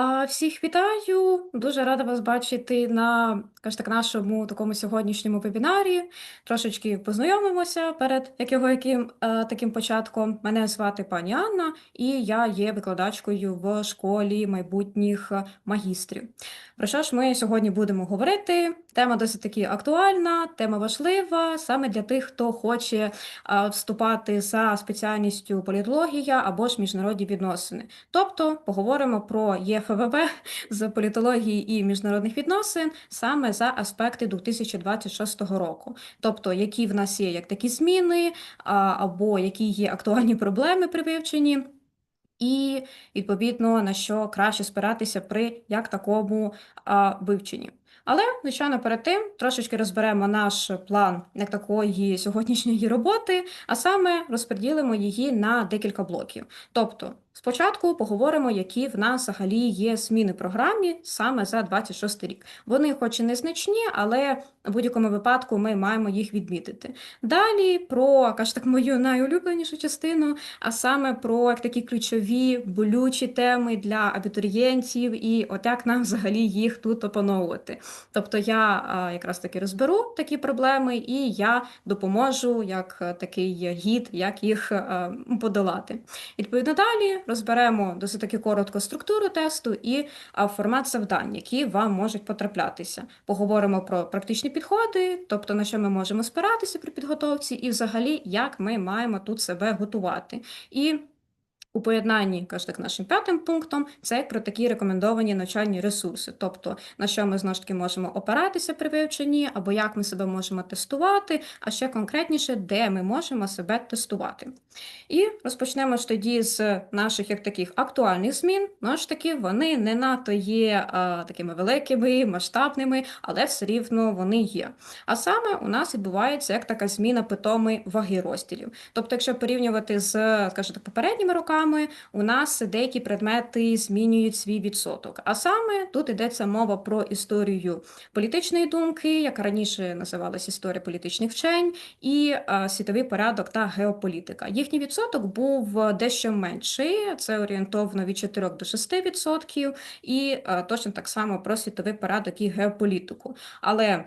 А, всіх вітаю! Дуже рада вас бачити на, скажімо так, нашому такому сьогоднішньому вебінарі. Трошечки познайомимося перед як його яким е, таким початком. Мене звати пані Анна, і я є викладачкою в школі майбутніх магістрів. Про що ж ми сьогодні будемо говорити? Тема досить таки актуальна, тема важлива саме для тих, хто хоче е, вступати за спеціальністю політологія або ж міжнародні відносини. Тобто поговоримо про ЄФВВ з політології і міжнародних відносин саме за аспекти 2026 року. Тобто, які в нас є як такі зміни, або які є актуальні проблеми при вивченні. І відповідно на що краще спиратися при як такому а, вивченні. Але, звичайно, перед тим трошечки розберемо наш план як такої сьогоднішньої роботи, а саме розподілимо її на декілька блоків. Тобто, спочатку поговоримо, які в нас взагалі є зміни програмі саме за 26 рік. Вони, хоч і незначні, але в будь-якому випадку ми маємо їх відмітити. Далі про каже так, мою найулюбленішу частину, а саме про як такі ключові болючі теми для абітурієнтів, і от як нам взагалі їх тут опановувати. Тобто я а, якраз таки розберу такі проблеми, і я допоможу як такий гід, як їх а, подолати. Відповідно, далі розберемо досить таки коротко структуру тесту і формат завдань, які вам можуть потраплятися. Поговоримо про практичні підходи, тобто на що ми можемо спиратися при підготовці, і взагалі як ми маємо тут себе готувати. І у поєднанні, каже нашим п'ятим пунктом, це про такі рекомендовані навчальні ресурси, тобто на що ми знову ж таки можемо опиратися при вивченні, або як ми себе можемо тестувати, а ще конкретніше, де ми можемо себе тестувати. І розпочнемо ж тоді з наших як таких актуальних змін. Ну ж таки, вони не надто є а, такими великими, масштабними, але все рівно вони є. А саме у нас відбувається як така зміна питоми ваги розділів. Тобто, якщо порівнювати з, скажімо попередніми роками, у нас деякі предмети змінюють свій відсоток. А саме тут йдеться мова про історію політичної думки, яка раніше називалась історія політичних вчень, і а, світовий порядок та геополітика. Їхній відсоток був дещо менший, це орієнтовно від 4 до 6 відсотків, і а, точно так само про світовий порядок і геополітику. Але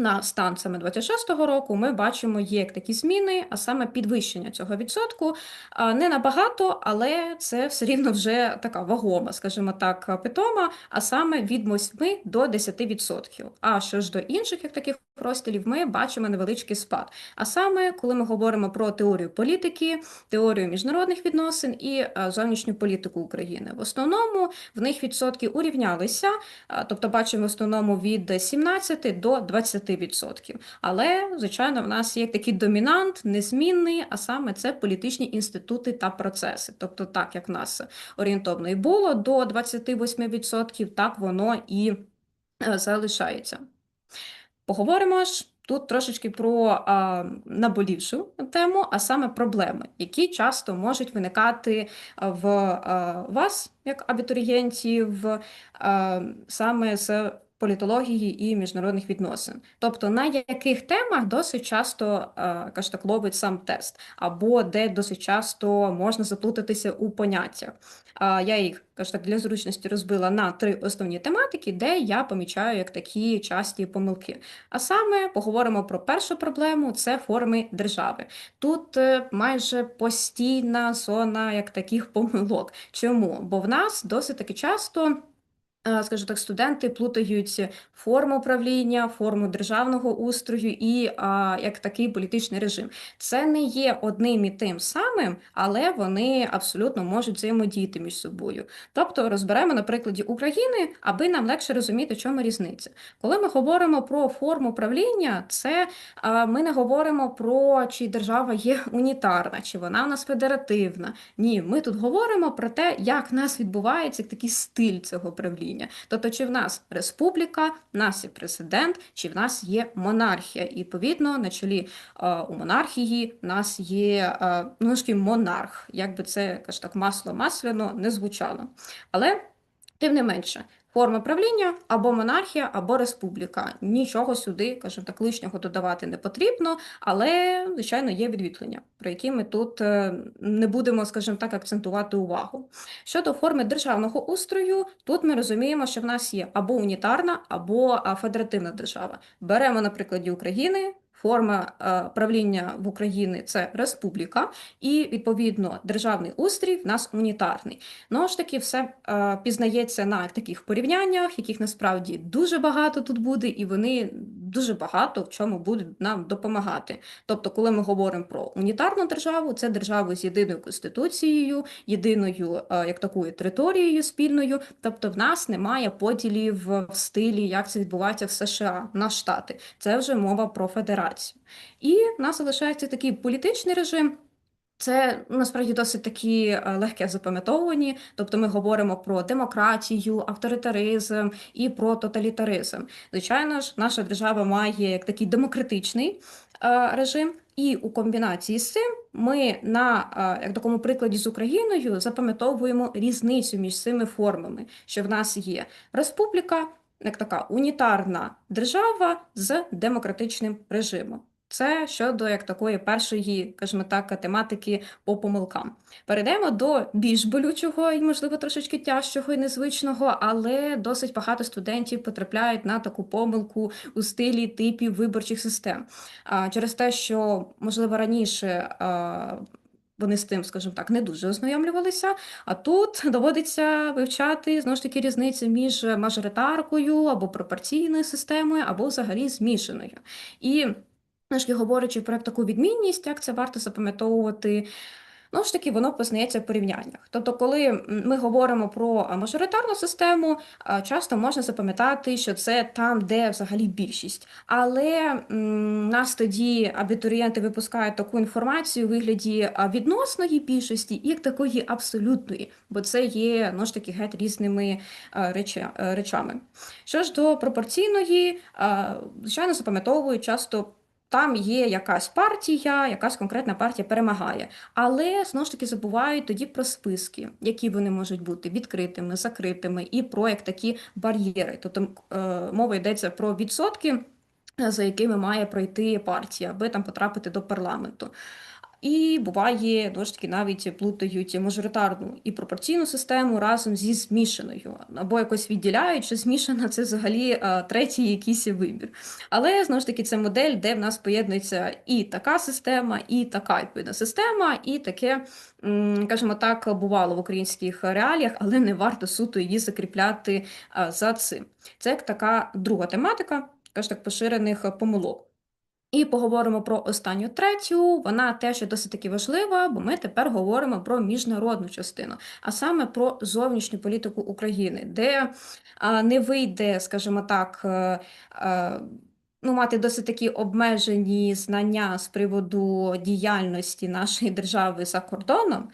на стан саме 26-го року ми бачимо є такі зміни, а саме підвищення цього відсотку. Не набагато, але це все рівно вже така вагома, скажімо так, питома, а саме від 8 до 10%. А що ж до інших як таких розділів, ми бачимо невеличкий спад. А саме, коли ми говоримо про теорію політики, теорію міжнародних відносин і зовнішню політику України. В основному в них відсотки урівнялися, тобто бачимо в основному від 17 до 20%. 10%. Але, звичайно, в нас є такий домінант, незмінний, а саме це політичні інститути та процеси. Тобто, так як в нас орієнтовно і було до 28%, так воно і е, залишається. Поговоримо ж. Тут трошечки про а, наболівшу тему, а саме проблеми, які часто можуть виникати в а, вас, як абітурієнтів, а, саме з політології і міжнародних відносин. Тобто на яких темах досить часто е, так, ловить сам тест, або де досить часто можна заплутатися у поняттях. Я їх каже так, для зручності розбила на три основні тематики, де я помічаю як такі часті помилки. А саме поговоримо про першу проблему це форми держави. Тут е, майже постійна зона як таких помилок. Чому? Бо в нас досить таки часто. Е, скажу так, студенти плутають форму управління, форму державного устрою і як такий політичний режим. Це не є одним і тим самим, але вони абсолютно можуть взаємодіяти між собою. Тобто розберемо на прикладі України, аби нам легше розуміти, в чому різниця. Коли ми говоримо про форму управління, це ми не говоримо про чи держава є унітарна, чи вона у нас федеративна. Ні, ми тут говоримо про те, як в нас відбувається такий стиль цього правління управління. Тобто, чи в нас республіка, в нас є президент, чи в нас є монархія. І відповідно на чолі у монархії в нас є ну, монарх, як би це каже так, масло масляно не звучало. Але. Тим не менше, Форма правління або монархія, або республіка. Нічого сюди, кажемо так, лишнього додавати не потрібно, але, звичайно, є відвітлення, про які ми тут е, не будемо, скажімо так, акцентувати увагу. Щодо форми державного устрою, тут ми розуміємо, що в нас є або унітарна, або федеративна держава. Беремо на прикладі України. Форма е, правління в Україні це республіка, і відповідно державний устрій в нас унітарний. Ну ж таки, все е, пізнається на таких порівняннях, яких насправді дуже багато тут буде, і вони дуже багато в чому будуть нам допомагати. Тобто, коли ми говоримо про унітарну державу, це державу з єдиною конституцією, єдиною е, як такою територією спільною. Тобто, в нас немає поділів в стилі, як це відбувається в США на штати. Це вже мова про федерацію. І в нас залишається такий політичний режим. Це насправді досить такі е, легке запам'ятовані, тобто ми говоримо про демократію, авторитаризм і про тоталітаризм. Звичайно ж, наша держава має як такий демократичний е, режим, і у комбінації з цим ми на е, як такому прикладі з Україною запам'ятовуємо різницю між цими формами, що в нас є республіка, як така унітарна держава з демократичним режимом. Це щодо як такої першої, скажімо так, тематики по помилкам. Перейдемо до більш болючого і, можливо, трошечки тяжчого і незвичного, але досить багато студентів потрапляють на таку помилку у стилі типів виборчих систем. А, Через те, що, можливо, раніше. Вони з тим, скажімо так, не дуже ознайомлювалися. А тут доводиться вивчати знову ж таки різницю між мажоритаркою або пропорційною системою, або взагалі змішаною. І Знаєш, говорячи про таку відмінність, як це варто запам'ятовувати, ну ж таки, воно познається в порівняннях. Тобто, коли ми говоримо про мажоритарну систему, часто можна запам'ятати, що це там, де взагалі більшість. Але нас тоді абітурієнти випускають таку інформацію у вигляді відносної більшості і такої абсолютної, бо це є ну ж таки геть різними речами. Що ж до пропорційної, звичайно, запам'ятовують часто. Там є якась партія, якась конкретна партія перемагає. Але знову ж таки забувають тоді про списки, які вони можуть бути відкритими, закритими, і про як такі бар'єри. Тобто е, мова йдеться про відсотки, за якими має пройти партія, аби там потрапити до парламенту. І буває ж таки навіть плутають мажоритарну і пропорційну систему разом зі змішаною, або якось відділяють, що змішана це взагалі третій якийсь вибір. Але знову ж таки це модель, де в нас поєднується і така система, і така відповідна система, і таке, скажімо так, бувало в українських реаліях, але не варто суто її закріпляти за цим. Це як така друга тематика, каже так, поширених помилок. І поговоримо про останню третю. Вона теж досить таки важлива, бо ми тепер говоримо про міжнародну частину, а саме про зовнішню політику України, де не вийде, скажімо так. Ну, мати досить такі обмежені знання з приводу діяльності нашої держави за кордоном,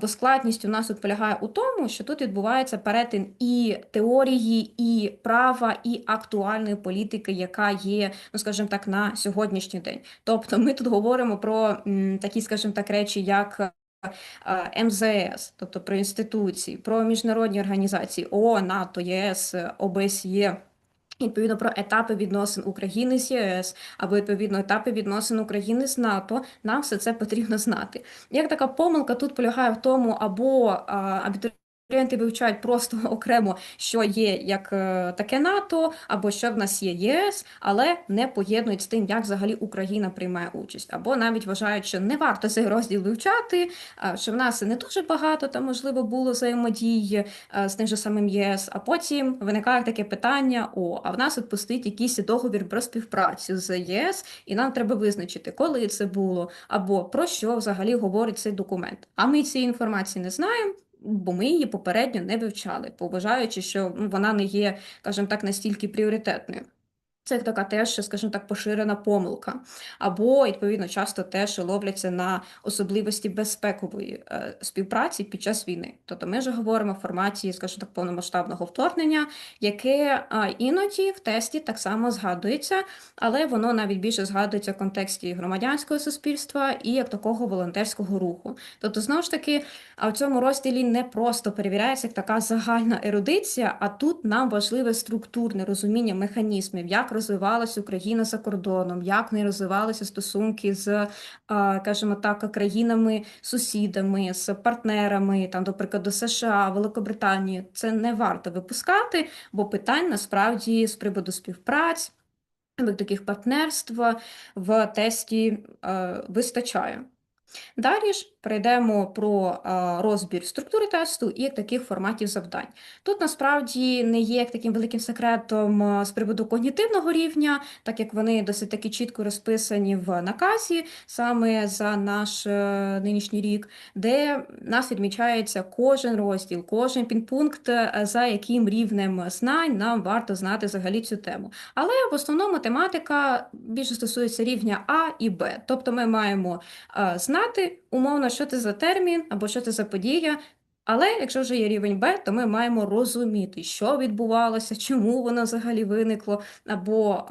бо складність у нас тут полягає у тому, що тут відбувається перетин і теорії, і права, і актуальної політики, яка є, ну скажімо так, на сьогоднішній день. Тобто, ми тут говоримо про м, такі, скажімо так, речі, як МЗС, тобто про інституції, про міжнародні організації ООН, НАТО, ЄС, ОБСЄ. Відповідно про етапи відносин України з ЄС або відповідно етапи відносин України з НАТО, нам все це потрібно знати. Як така помилка тут полягає в тому, або абітурієнти Клієнти вивчають просто окремо, що є як е, таке НАТО, або що в нас є ЄС, але не поєднують з тим, як взагалі Україна приймає участь, або навіть вважають, що не варто цей розділ вивчати, що в нас не дуже багато там можливо було взаємодії е, з тим же самим ЄС. А потім виникає таке питання: о, а в нас відпустить якийсь договір про співпрацю з ЄС, і нам треба визначити, коли це було, або про що взагалі говорить цей документ. А ми цієї інформації не знаємо бо ми її попередньо не вивчали, поважаючи, що ну, вона не є, скажімо так, настільки пріоритетною. Це така теж, скажімо так, поширена помилка. Або, відповідно, часто теж ловляться на особливості безпекової е, співпраці під час війни. Тобто ми вже говоримо в форматі, скажімо так, повномасштабного вторгнення, яке іноді в тесті так само згадується, але воно навіть більше згадується в контексті громадянського суспільства і як такого волонтерського руху. Тобто, знову ж таки, в цьому розділі не просто перевіряється як така загальна ерудиція, а тут нам важливе структурне розуміння механізмів, як розвивалася Україна за кордоном, як не розвивалися стосунки з, кажемо так, країнами-сусідами, з партнерами, там, до прикладу, США, Великобританії. Це не варто випускати, бо питань насправді з приводу співпраць. Таких партнерств в тесті е, вистачає. Далі ж перейдемо про розбір структури тесту і таких форматів завдань. Тут насправді не є таким великим секретом з приводу когнітивного рівня, так як вони досить таки чітко розписані в наказі саме за наш е, нинішній рік, де нас відмічається кожен розділ, кожен підпункт, е, за яким рівнем знань нам варто знати взагалі цю тему. Але в основному тематика більше стосується рівня А і Б. Тобто ми маємо е, знати умовно що це за термін або що це за подія. Але якщо вже є рівень Б, то ми маємо розуміти, що відбувалося, чому воно взагалі виникло, або,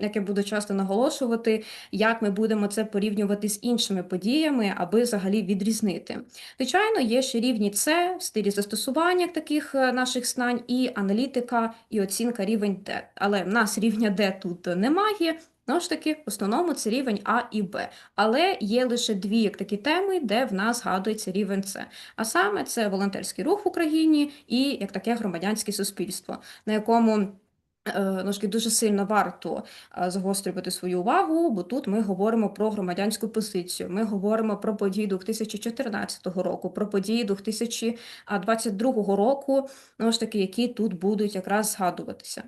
як я буду часто наголошувати, як ми будемо це порівнювати з іншими подіями, аби взагалі відрізнити. Звичайно, є ще рівні С в стилі застосування таких е, наших знань, і аналітика, і оцінка рівень Д. Але в нас рівня Д тут немає. Знову ж таки, в основному це рівень А і Б. Але є лише дві як такі теми, де в нас згадується рівень С. А саме це волонтерський рух в Україні і як таке громадянське суспільство, на якому Ножки дуже сильно варто загострювати свою увагу, бо тут ми говоримо про громадянську позицію. Ми говоримо про події 2014 року, про події 2022 року, ну ж таки, які тут будуть якраз згадуватися.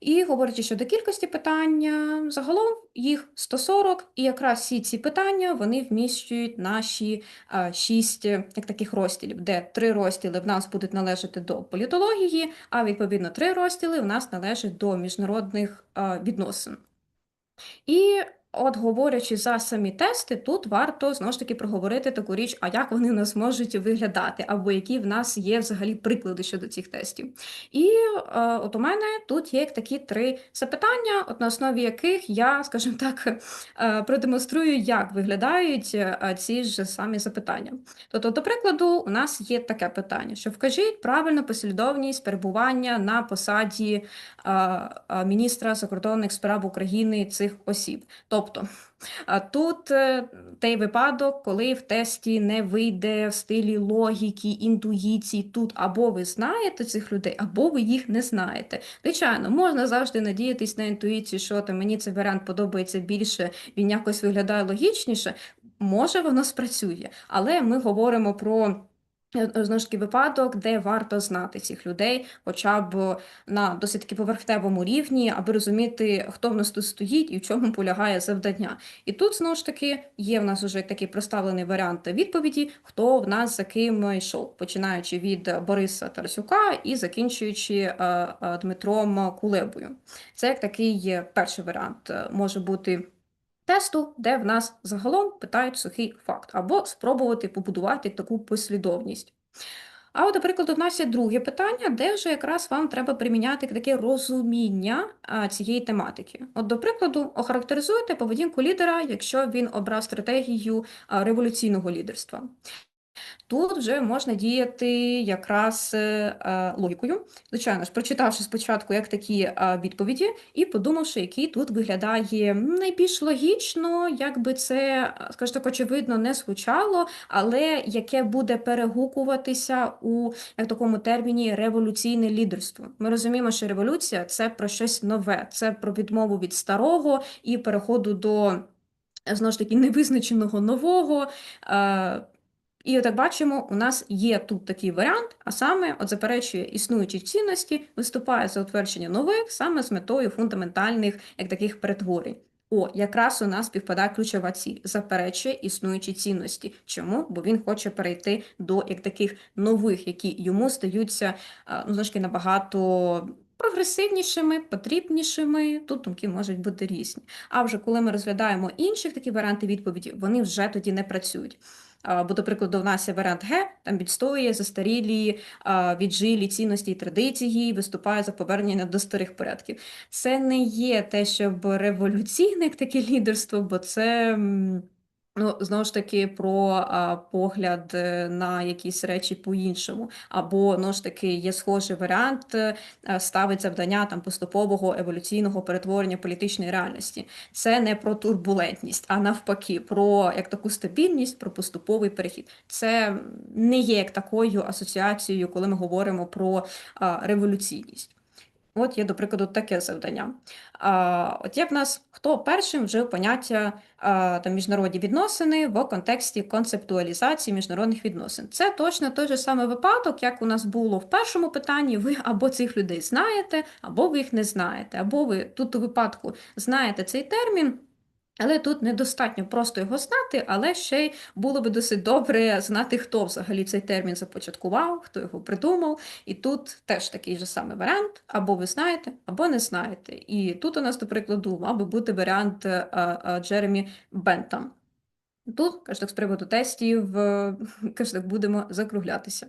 І говорячи щодо кількості питання, загалом їх 140, і якраз всі ці питання вони вміщують наші а, шість як таких розділів, де три розділи в нас будуть належати до політології, а відповідно три розділи в нас належать до міжнародних а, відносин. І От, говорячи за самі тести, тут варто знову ж таки проговорити таку річ, а як вони в нас можуть виглядати, або які в нас є взагалі приклади щодо цих тестів. І е, от у мене тут є такі три запитання, от на основі яких я, скажімо так, е, продемонструю, як виглядають е, ці ж самі запитання. Тобто, до прикладу, у нас є таке питання: що вкажіть правильну послідовність перебування на посаді е, е, міністра закордонних справ України цих осіб. Тобто тут е, той випадок, коли в тесті не вийде в стилі логіки, інтуїції, тут або ви знаєте цих людей, або ви їх не знаєте. Звичайно, можна завжди надіятись на інтуїцію, що то мені цей варіант подобається більше, він якось виглядає логічніше. Може, воно спрацює, але ми говоримо про. Е, знову ж таки випадок, де варто знати цих людей, хоча б на досить таки поверхневому рівні, аби розуміти, хто в нас тут стоїть і в чому полягає завдання. І тут знову ж таки є в нас вже такий проставлений варіант відповіді, хто в нас за ким йшов, починаючи від Бориса Тарасюка і закінчуючи е, е, Дмитром Кулебою. Це як такий перший варіант може бути тесту, де в нас загалом питають сухий факт, або спробувати побудувати таку послідовність. А от, наприклад, у нас є друге питання, де вже якраз вам треба приміняти таке розуміння цієї тематики. От, до прикладу, охарактеризуйте поведінку лідера, якщо він обрав стратегію революційного лідерства. Тут вже можна діяти якраз е, е, логікою. Звичайно ж, прочитавши спочатку як такі е, відповіді, і подумавши, який тут виглядає найбільш логічно, як би це, скажімо так, очевидно, не звучало, але яке буде перегукуватися у як такому терміні революційне лідерство. Ми розуміємо, що революція це про щось нове, це про відмову від старого і переходу до знову ж таки невизначеного нового. І отак бачимо, у нас є тут такий варіант, а саме от заперечує існуючі цінності, виступає за утвердження нових саме з метою фундаментальних як таких перетворень. О, якраз у нас співпадає ключова ціль, заперечує існуючі цінності. Чому? Бо він хоче перейти до як таких нових, які йому стаються ну, набагато прогресивнішими, потрібнішими. Тут думки можуть бути різні. А вже коли ми розглядаємо інші такі варіанти відповіді, вони вже тоді не працюють. Бо, до прикладу, в нас є варіант Г, там відстоює застарілі віджилі цінності і традиції, виступає за повернення до старих порядків. Це не є те, щоб революційне таке лідерство, бо це. Ну, знову ж таки, про а, погляд е, на якісь речі по-іншому. Або, ну ж таки, є схожий варіант, е, ставить завдання там поступового еволюційного перетворення політичної реальності. Це не про турбулентність, а навпаки, про як таку стабільність, про поступовий перехід. Це не є як такою асоціацією, коли ми говоримо про а, революційність. От є, до прикладу, таке завдання. А, От як в нас хто першим вжив поняття а, там, міжнародні відносини в контексті концептуалізації міжнародних відносин? Це точно той же самий випадок, як у нас було в першому питанні. Ви або цих людей знаєте, або ви їх не знаєте, або ви тут у випадку знаєте цей термін. Але тут недостатньо просто його знати, але ще й було би досить добре знати, хто взагалі цей термін започаткував, хто його придумав. І тут теж такий же самий варіант: або ви знаєте, або не знаєте. І тут у нас, до прикладу, мав би бути варіант а, а, Джеремі Бентам. Тут, каже так, з приводу тестів, е, каже так, будемо закруглятися.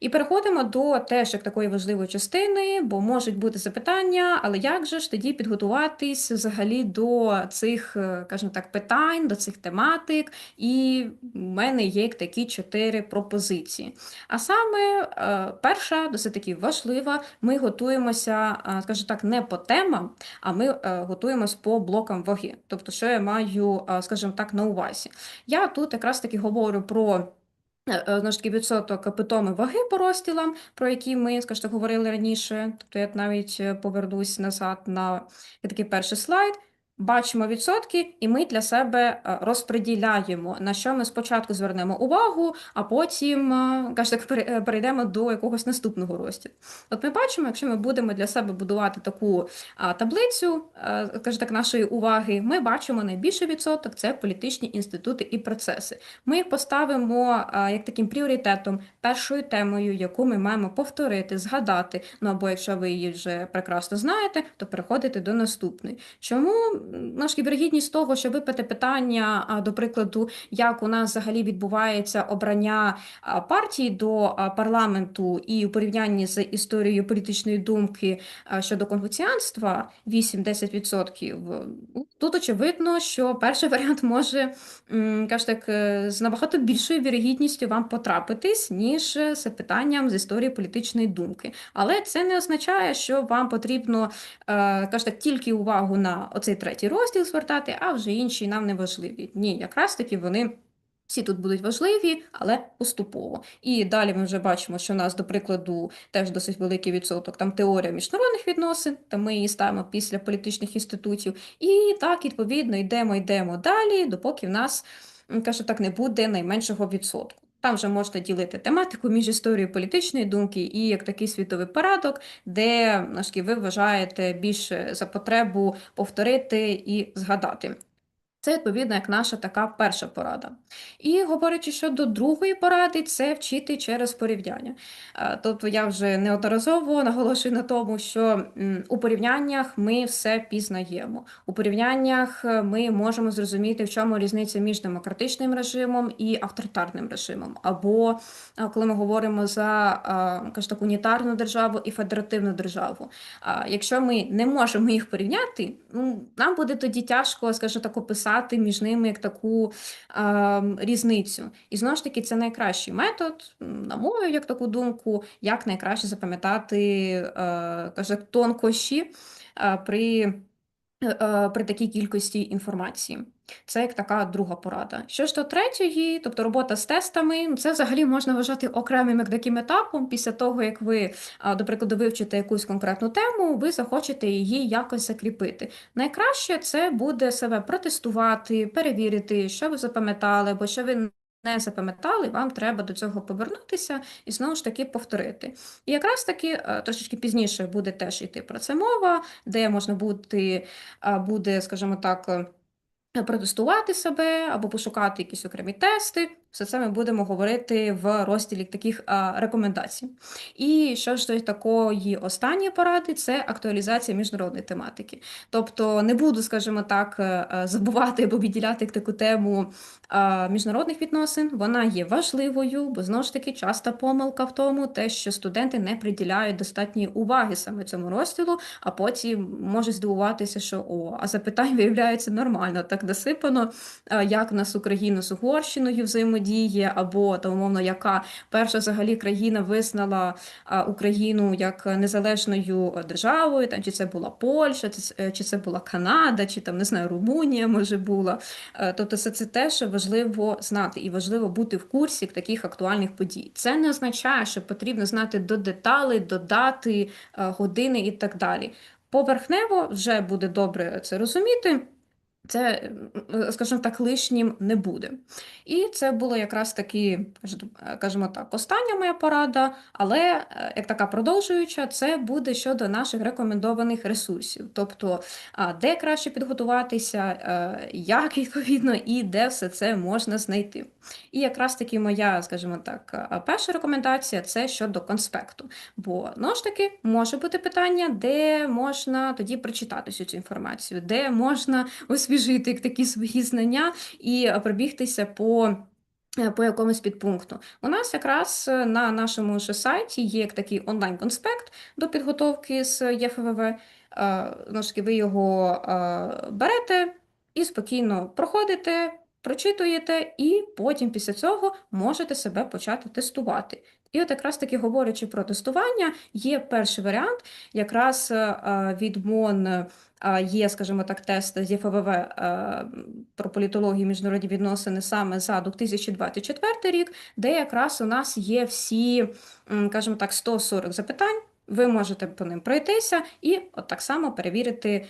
І переходимо до теж як такої важливої частини, бо можуть бути запитання, але як же ж тоді підготуватись взагалі до цих, е, скажімо так, питань, до цих тематик? І в мене є такі чотири пропозиції. А саме е, перша, досить таки важлива, ми готуємося, е, скажімо так, не по темам, а ми готуємось по блокам ваги. Тобто, що я маю, скажімо так, на увазі. Я тут якраз таки говорю про. Е, е, знову ж таки, відсоток питоми ваги по розділам, про які ми, скажімо, говорили раніше. Тобто я навіть е, повернусь назад на такий перший слайд. Бачимо відсотки, і ми для себе розподіляємо, на що ми спочатку звернемо увагу, а потім каже, так, перейдемо до якогось наступного розділу. От ми бачимо, якщо ми будемо для себе будувати таку таблицю, каже так, нашої уваги, ми бачимо найбільший відсоток це політичні інститути і процеси. Ми їх поставимо як таким пріоритетом, першою темою, яку ми маємо повторити, згадати. Ну або якщо ви її вже прекрасно знаєте, то переходите до наступної. Чому? Наша вірогідність того, що випити питання, до прикладу, як у нас взагалі відбувається обрання партії до парламенту і у порівнянні з історією політичної думки щодо конфуціанства 8-10%, ну, Тут очевидно, що перший варіант може так, е, з набагато більшою вірогідністю вам потрапитись, ніж з питанням з історії політичної думки. Але це не означає, що вам потрібно е, каже так, тільки увагу на оцей третій розділ звертати, а вже інші нам не важливі. Ні, якраз таки вони. Всі тут будуть важливі, але поступово. І далі ми вже бачимо, що у нас, до прикладу, теж досить великий відсоток там теорія міжнародних відносин, та ми її ставимо після політичних інститутів. І так, відповідно, йдемо, йдемо далі, допоки в нас, каже, так, не буде найменшого відсотку. Там вже можна ділити тематику між історією політичної думки і як такий світовий порядок, де ви вважаєте більше за потребу повторити і згадати. Це, відповідно, як наша така перша порада. І говорячи щодо другої поради, це вчити через порівняння. Тобто я вже неодноразово наголошую на тому, що у порівняннях ми все пізнаємо. У порівняннях е, ми можемо зрозуміти, в чому різниця між демократичним режимом і авторитарним режимом. Або коли ми говоримо за так, унітарну державу і федеративну державу. Якщо ми не можемо їх порівняти, ну нам буде тоді тяжко, скажімо так, описати писати між ними як таку е, різницю. І знову ж таки, це найкращий метод, на мою як таку думку, як найкраще запам'ятати е, каже, тонкощі е, при. Е, при такій кількості інформації. Це як така друга порада. Що ж до третьої, тобто робота з тестами, це взагалі можна вважати окремим як таким етапом. Після того, як ви, до прикладу, вивчите якусь конкретну тему, ви захочете її якось закріпити. Найкраще це буде себе протестувати, перевірити, що ви запам'ятали, бо що ви не запам'ятали, вам треба до цього повернутися і знову ж таки повторити. І якраз таки е, трошечки пізніше буде теж йти про це мова, де можна бути, буде, скажімо так, е, протестувати себе або пошукати якісь окремі тести, Все це ми будемо говорити в розділі таких рекомендацій. І що ж до такої останньої поради, це актуалізація міжнародної тематики. Тобто не буду, скажімо так, е, е, забувати або відділяти таку тему міжнародних відносин. Вона є важливою, бо знову ж таки часта помилка в тому, те, що студенти не приділяють достатньої уваги саме цьому розділу, а потім можуть здивуватися, що о, а запитань виявляється нормально, так насипано, як в нас Україна з Угорщиною взаємодіє, або там, умовно, яка перша взагалі країна визнала Україну як незалежною державою, там чи це була Польща, чи, це- була Канада, чи там не знаю, Румунія може була. Е, Тобто, це, це те, що важливо знати, і важливо бути в курсі таких актуальних подій. Це не означає, що потрібно знати до деталей, до дати, е, години і так далі. Поверхнево вже буде добре це розуміти. Це, м, скажімо так, лишнім не буде. І це було якраз таки, кажемо так, остання моя порада, але е, як така продовжуюча, це буде щодо наших рекомендованих ресурсів. Тобто, де краще підготуватися, е, як відповідно, і де все це можна знайти. І якраз таки моя, скажімо так, перша рекомендація це щодо конспекту. Бо знову ж таки може бути питання, де можна тоді прочитати всю цю інформацію, де можна освіжити такі свої знання і пробігтися по. е, По якомусь підпункту. У нас якраз е, на нашому ж сайті є такий онлайн-конспект до підготовки з ЄФВВ. Е, таки, ви його берете і спокійно проходите, прочитуєте, і потім після цього можете себе почати тестувати. І от якраз таки говорячи про тестування, є перший варіант, якраз е, від МОН е, є, скажімо так, тест з ЄФВВ е, про політологію і міжнародні відносини саме за 2024 рік, де якраз у нас є всі, м, кажемо так, 140 запитань. Ви можете по ним пройтися і от так само перевірити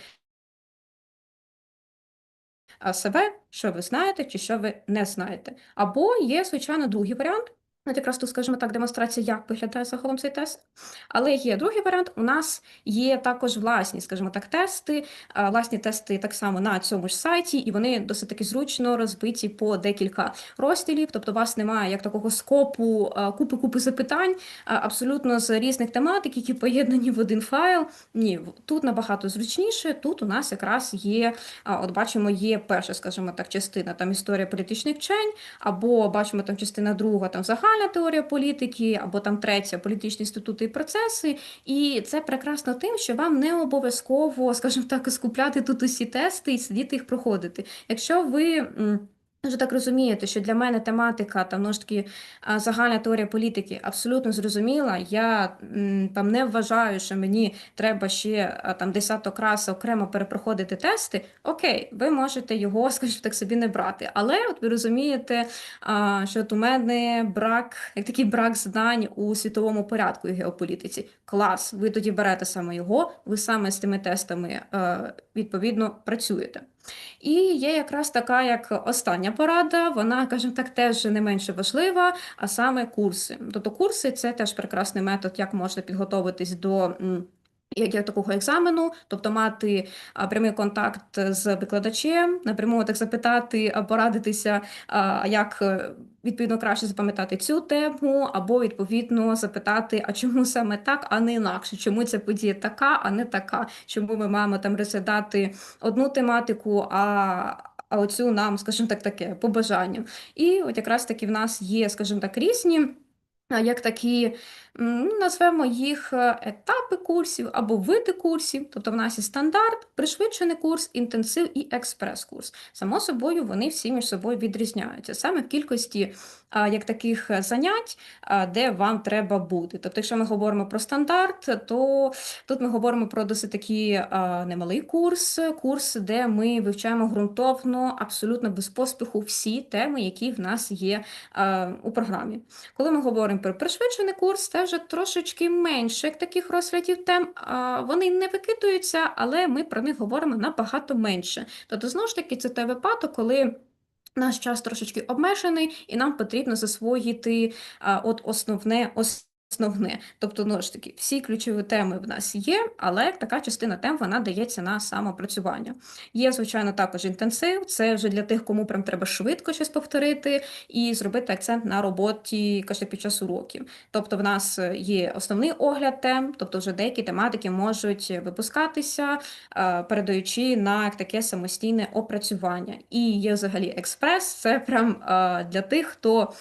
себе, що ви знаєте, чи що ви не знаєте. Або є, звичайно, другий варіант. От якраз тут, скажімо так, демонстрація, як виглядає загалом цей тест. Але є другий варіант. У нас є також власні, скажімо так, тести. Власні тести так само на цьому ж сайті, і вони досить таки зручно розбиті по декілька розділів. Тобто, у вас немає як такого скопу купи-купи запитань, абсолютно з різних тематик, які поєднані в один файл. Ні, тут набагато зручніше. Тут у нас якраз є, от бачимо, є перша, скажімо так, частина там історія політичних вчень, або бачимо там частина друга, там загальна теорія політики, або там третя політичні інститути і процеси. І це прекрасно тим, що вам не обов'язково, скажімо так, скупляти тут усі тести і сидіти їх проходити. Якщо ви. М, Вже так розумієте, що для мене тематика ну ж таки загальна теорія політики абсолютно зрозуміла. Я там не вважаю, що мені треба ще там десяток раз окремо перепроходити тести. Окей, ви можете його, скажімо так, собі не брати. Але от ви розумієте, що от у мене брак, як такий брак знань у світовому порядку і геополітиці. Клас, ви тоді берете саме його, ви саме з тими тестами відповідно працюєте. І є якраз така, як остання порада, вона, скажімо так, теж не менше важлива, а саме курси. Тобто курси це теж прекрасний метод, як можна підготовитись до. Як такого екзамену, тобто мати прямий контакт з викладачем, напряму так запитати, порадитися, як е, відповідно краще запам'ятати цю тему, або відповідно запитати, а чому саме так, а не інакше, чому ця подія така, а не така, чому ми маємо там розглядати одну тематику, а, а оцю нам, скажімо так, таке по бажанню. І от якраз таки в нас є, скажімо так, різні. Як такі, назвемо їх е, етапи курсів або види курсів. Тобто в нас є стандарт, пришвидшений курс, інтенсив і експрес-курс. Само собою, вони всі між собою відрізняються саме в кількості як таких е, занять, де вам треба бути. Тобто, якщо ми говоримо про стандарт, то тут ми говоримо про досить такий немалий курс, курс, де ми вивчаємо ґрунтовно, абсолютно без поспіху всі теми, які в нас є у програмі. Коли ми говоримо про пришвидшений курс, це вже трошечки менше таких розглядів тем. Вони не викидуються, але ми про них говоримо набагато менше. Тобто, знову ж таки, це той випадок, коли. Наш час трошечки обмежений, і нам потрібно засвоїти от основне ос. Основне. Тобто, ну ж таки, всі ключові теми в нас є, але така частина тем вона дається на самопрацювання. Є, звичайно, також інтенсив. Це вже для тих, кому прям треба швидко щось повторити і зробити акцент на роботі каже, під час уроків. Тобто, в нас є основний огляд тем, тобто вже деякі тематики можуть випускатися, е, передаючи на таке самостійне опрацювання. І є взагалі експрес. Це прям е, для тих, хто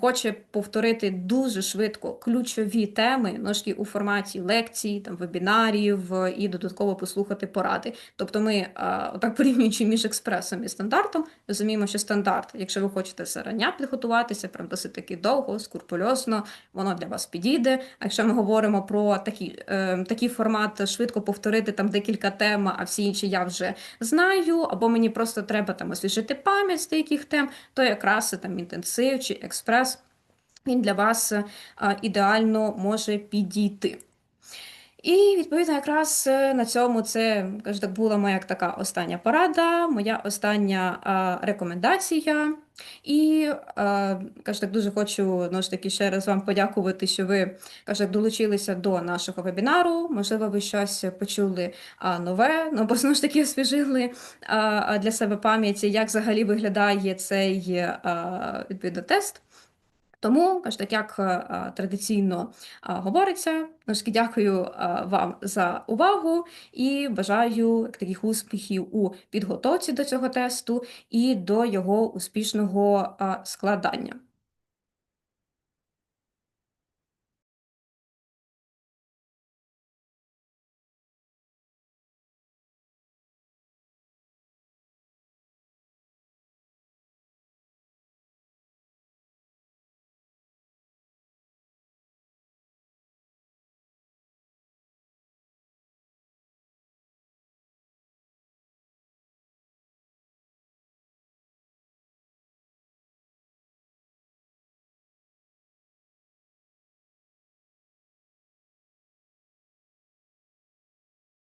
хоче повторити дуже швидко ключові теми ножки у форматі лекцій, там вебінарів і додатково послухати поради. Тобто, ми отак порівнюючи між експресом і стандартом, розуміємо, що стандарт, якщо ви хочете зарання підготуватися, прям досить таки довго, скрупульозно, воно для вас підійде. А якщо ми говоримо про такий, е, такий формат, швидко повторити там декілька тем, а всі інші я вже знаю, або мені просто треба там освіжити пам'ять з деяких тем, то якраз там інтенсив чи експрес, він для вас е, ідеально може підійти. І, відповідно, якраз е, на цьому це кажу, так, була моя така остання порада, моя остання а, рекомендація. І а, кажу, так, дуже хочу ну, ж таки ще раз вам подякувати, що ви кажу, так, долучилися до нашого вебінару. Можливо, ви щось почули а, нове, ну бо знову ж таки освіжили а, для себе пам'яті, як взагалі виглядає цей а, відповідно тест. Тому, каже, так як а, традиційно а, говориться, Наски дякую вам за увагу і бажаю таких успіхів у підготовці до цього тесту і до його успішного складання.